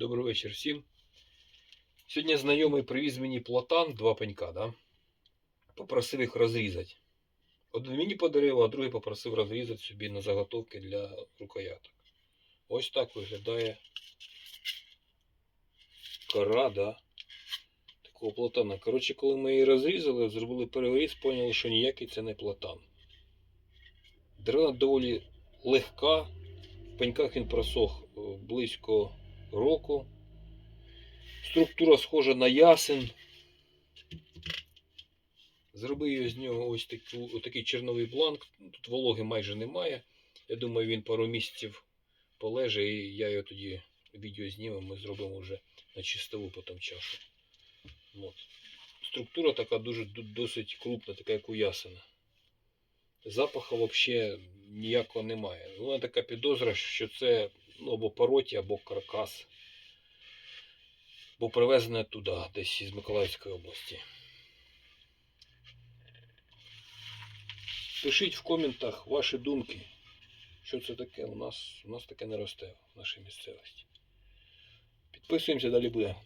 Добрий вечір всім. Сьогодні знайомий привіз мені платан, два пенька, да? попросив їх розрізати. Один мені подарив, а другий попросив розрізати собі на заготовки для рукояток. Ось так виглядає кора, да? такого платана. Коротше, коли ми її розрізали, зробили переріз, поняли, що ніякий це не платан. Деревина доволі легка. В пеньках він просох е, близько року. Структура схожа на ясен. Зробив я з нього ось таку, такий черновий бланк. Тут вологи майже немає. Я думаю, він пару місяців полеже, і я його тоді відео знімемо, ми зробимо вже на чистову потім чашу. От. Структура така дуже досить крупна, така як у ясена. Запаху взагалі ніякого немає. Мене така підозра, що це або пороті, або каркас. Бо привезене туди, десь із Миколаївської області. Пишіть в коментах ваші думки, що це таке. У нас, у нас таке не росте в нашій місцевості. Підписуємося, далі буде.